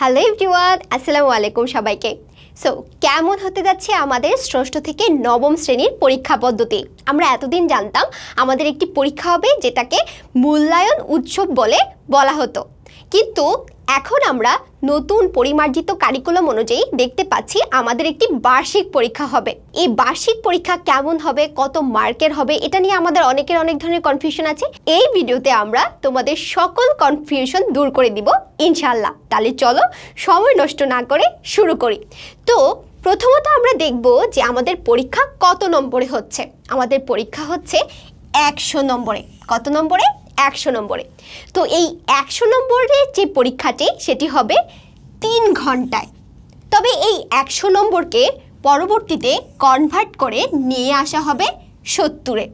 Hello everyone আসসালামু আলাইকুম সবাইকে। সো কেমন হতে যাচ্ছে আমাদের ষষ্ঠ থেকে নবম শ্রেণির পরীক্ষা পদ্ধতি? আমরা এতদিন জানতাম আমাদের একটি পরীক্ষা হবে যেটাকে মূল্যায়ন উৎসব বলে বলা হতো। কিন্তু এখন আমরা নতুন পরিমার্জিত কারিকুলাম অনুযায়ী দেখতে পাচ্ছি আমাদের একটি বার্ষিক পরীক্ষা হবে। এই বার্ষিক পরীক্ষা কেমন হবে, কত মার্কের হবে, এটা নিয়ে আমাদের অনেকের অনেক ধরনের কনফিউশন আছে। এই ভিডিওতে আমরা তোমাদের সকল কনফিউশন দূর করে দিব ইনশাল্লাহ তাহলে চলো, সময় নষ্ট না করে শুরু করি। তো, প্রথমত আমরা দেখব যে আমাদের পরীক্ষা কত নম্বরে হচ্ছে। আমাদের পরীক্ষা হচ্ছে একশো নম্বরে। কত নম্বরে? একশো নম্বরে। তো এই একশো নম্বরের যে পরীক্ষাটি, সেটি হবে তিন ঘন্টায়। তবে এই একশো নম্বরকে পরবর্তীতে কনভার্ট করে নিয়ে আসা হবে সত্তরে।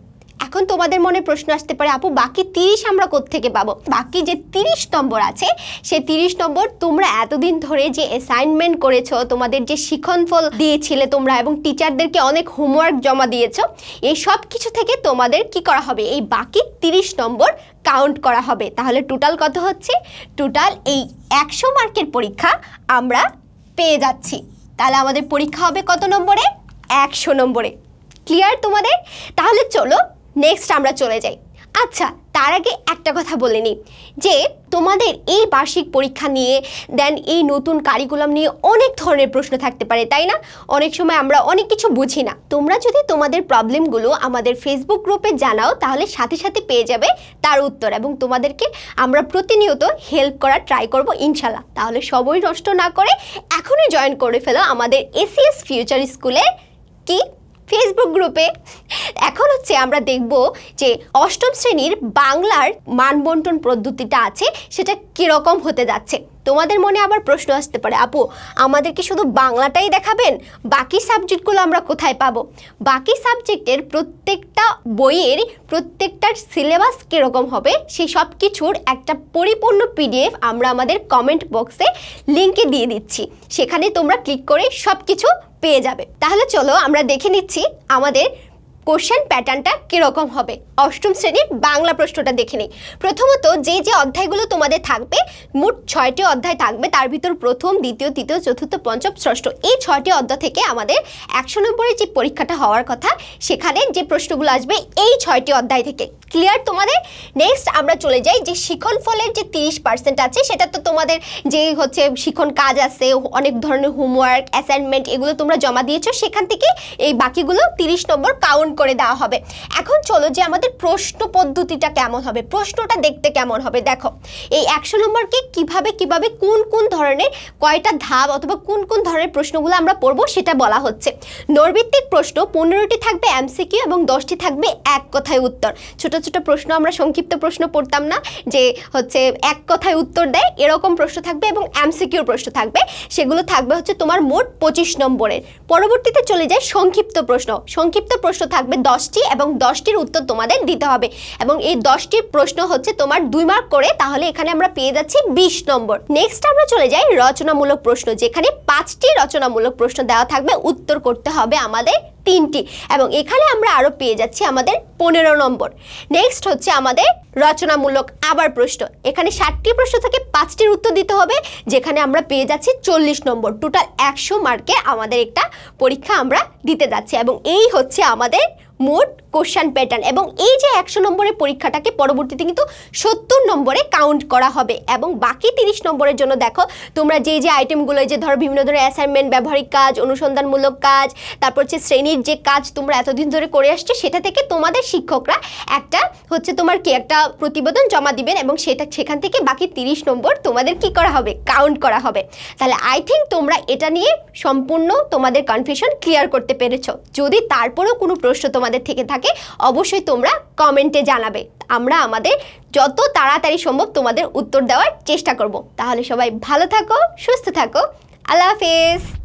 এখন তোমাদের মনে প্রশ্ন আসতে পারে, আপু, বাকি তিরিশ আমরা কোত্থেকে পাবো? বাকি যে তিরিশ নম্বর আছে, সে তিরিশ নম্বর তোমরা এতদিন ধরে যে অ্যাসাইনমেন্ট করেছ, তোমাদের যে শিক্ষণফল দিয়েছিলে তোমরা এবং টিচারদেরকে অনেক হোমওয়ার্ক জমা দিয়েছ, এই সব কিছু থেকে তোমাদের কি করা হবে? এই বাকি তিরিশ নম্বর কাউন্ট করা হবে। তাহলে টোটাল কত হচ্ছে? টোটাল এই একশো মার্কের পরীক্ষা আমরা পেয়ে যাচ্ছি। তাহলে আমাদের পরীক্ষা হবে কত নম্বরে? একশো নম্বরে। ক্লিয়ার তোমাদের? তাহলে চলো নেক্সট আমরা চলে যাই। আচ্ছা তার আগে একটা কথা বলে নিই, যে তোমাদের এই বার্ষিক পরীক্ষা নিয়ে, দেন এই নতুন কারিকুলাম নিয়ে অনেক ধরনের প্রশ্ন থাকতে পারে, তাই না? অনেক সময় আমরা অনেক কিছু বুঝি না। তোমরা যদি তোমাদের প্রবলেমগুলো আমাদের ফেসবুক গ্রুপে জানাও, তাহলে সাথে সাথে পেয়ে যাবে তার উত্তর এবং তোমাদেরকে আমরা প্রতিনিয়ত হেল্প করার ট্রাই করব ইনশাল্লাহ তাহলে সবই নষ্ট না করে এখনই জয়েন করে ফেলো আমাদের এসিএস ফিউচার স্কুলের কি? ফেসবুক গ্রুপে এখন হচ্ছে আমরা দেখব যে অষ্টম শ্রেণির বাংলার মানবন্টন পদ্ধতিটা আছে, সেটা কীরকম হতে যাচ্ছে। তোমাদের মনে আবার প্রশ্ন আসতে পারে, আপু আমাদেরকে শুধু বাংলাটাই দেখাবেন? বাকি সাবজেক্টগুলো আমরা কোথায় পাবো? বাকি সাবজেক্টের প্রত্যেকটা বইয়ের প্রত্যেকটার সিলেবাস কীরকম হবে সেই সব কিছুর একটা পরিপূর্ণ পিডিএফ আমরা আমাদের কমেন্ট বক্সে লিঙ্কে দিয়ে দিচ্ছি। সেখানে তোমরা ক্লিক করে সব কিছু পেয়ে যাবে। তাহলে চলো আমরা দেখে নিচ্ছি আমাদের কোশ্চেন প্যাটার্নটা কীরকম হবে? অষ্টম শ্রেণির বাংলা প্রশ্নটা দেখে নিই। প্রথমত যে যে অধ্যায়গুলো তোমাদের থাকবে, মোট ছয়টি অধ্যায় থাকবে, তার ভিতর প্রথম, দ্বিতীয়, তৃতীয়, চতুর্থ, পঞ্চম, ষষ্ঠ, এই ছয়টি অধ্যায় থেকে আমাদের একশো নম্বরের যে পরীক্ষাটা হওয়ার কথা, সেখানে যে প্রশ্নগুলো আসবে, এই ছয়টি অধ্যায় থেকে। ক্লিয়ার তোমাদের? নেক্সট আমরা চলে যাই যে শিখন ফলের যে তিরিশ পার্সেন্ট আছে, সেটা তো তোমাদের যে হচ্ছে শিখন কাজ আছে, অনেক ধরনের হোমওয়ার্ক অ্যাসাইনমেন্ট এগুলো তোমরা জমা দিয়েছ, সেখান থেকে এই বাকিগুলো তিরিশ নম্বর কাউন্ট করে দেওয়া হবে। এখন চলো যে আমাদের প্রশ্ন পদ্ধতিটা কেমন হবে, প্রশ্নটা দেখতে কেমন হবে, দেখো। এই একশো নম্বরকে কীভাবে কীভাবে, কোন কোন ধরনের কয়টা ধাপ অথবা কোন কোন ধরনের প্রশ্নগুলো আমরা পড়ব সেটা বলা হচ্ছে। নৈর্ভিত্তিক প্রশ্ন, পনেরোটি থাকবে এমসিকিউ এবং দশটি থাকবে এক কথায় উত্তর। ছোট ছোট প্রশ্ন, আমরা সংক্ষিপ্ত প্রশ্ন পড়তাম না, যে হচ্ছে এক কথায় উত্তর দেয়, এরকম প্রশ্ন থাকবে এবং এমসিকিউর প্রশ্ন থাকবে। সেগুলো থাকবে হচ্ছে তোমার মোট পঁচিশ নম্বরের। পরবর্তীতে চলে যায় সংক্ষিপ্ত প্রশ্ন। সংক্ষিপ্ত প্রশ্ন থাকবে দশটি এবং দশটির উত্তর তোমাদের দিতে হবে। এবং এই দশটি প্রশ্ন হচ্ছে তোমার দুই মার্ক করে, তাহলে এখানে আমরা পেয়ে যাচ্ছি বিশ নম্বর। নেক্সট আমরা চলে যাই রচনামূলক প্রশ্ন, যেখানে পাঁচটি রচনামূলক প্রশ্ন দেওয়া থাকবে। উত্তর করতে হবে আমাদের তিনটি। এবং এখানে আমরা আরও পেয়ে যাচ্ছি আমাদের পনেরো নম্বর। নেক্সট হচ্ছে আমাদের রচনামূলক আবার প্রশ্ন। এখানে ষাটটি প্রশ্ন থেকে পাঁচটির উত্তর দিতে হবে, যেখানে আমরা পেয়ে যাচ্ছি চল্লিশ নম্বর। টোটাল একশো মার্কে আমাদের একটা পরীক্ষা আমরা দিতে যাচ্ছি। এবং এই হচ্ছে আমাদের মোট কোশ্চান প্যাটার্ন। এবং এই যে একশো নম্বরের পরীক্ষাটাকে পরবর্তীতে কিন্তু সত্তর নম্বরে কাউন্ট করা হবে। এবং বাকি তিরিশ নম্বরের জন্য দেখো, তোমরা যে যে আইটেমগুলো যে ধরো বিভিন্ন ধরনের অ্যাসাইনমেন্ট ব্যবহারিক কাজ, অনুসন্ধানমূলক কাজ, তারপর হচ্ছে শ্রেণির যে কাজ তোমরা এতদিন ধরে করে আসছো, সেটা থেকে তোমাদের শিক্ষকরা একটা হচ্ছে তোমার কি একটা প্রতিবেদন জমা দিবেন এবং সেটা, সেখান থেকে বাকি তিরিশ নম্বর তোমাদের কি করা হবে? কাউন্ট করা হবে। তাহলে আই থিঙ্ক তোমরা এটা নিয়ে সম্পূর্ণ তোমাদের কনফিউশন ক্লিয়ার করতে পেরেছ। যদি তারপরেও কোনো প্রশ্ন তোমাদের থেকে থাকে অবশ্যই তোমরা কমেন্টে জানাবে। আমরা আমাদের যত তাড়াতাড়ি সম্ভব তোমাদের উত্তর দেওয়ার চেষ্টা করব। তাহলে সবাই ভালো থাকো, সুস্থ থাকো। আল্লাহ হাফেজ।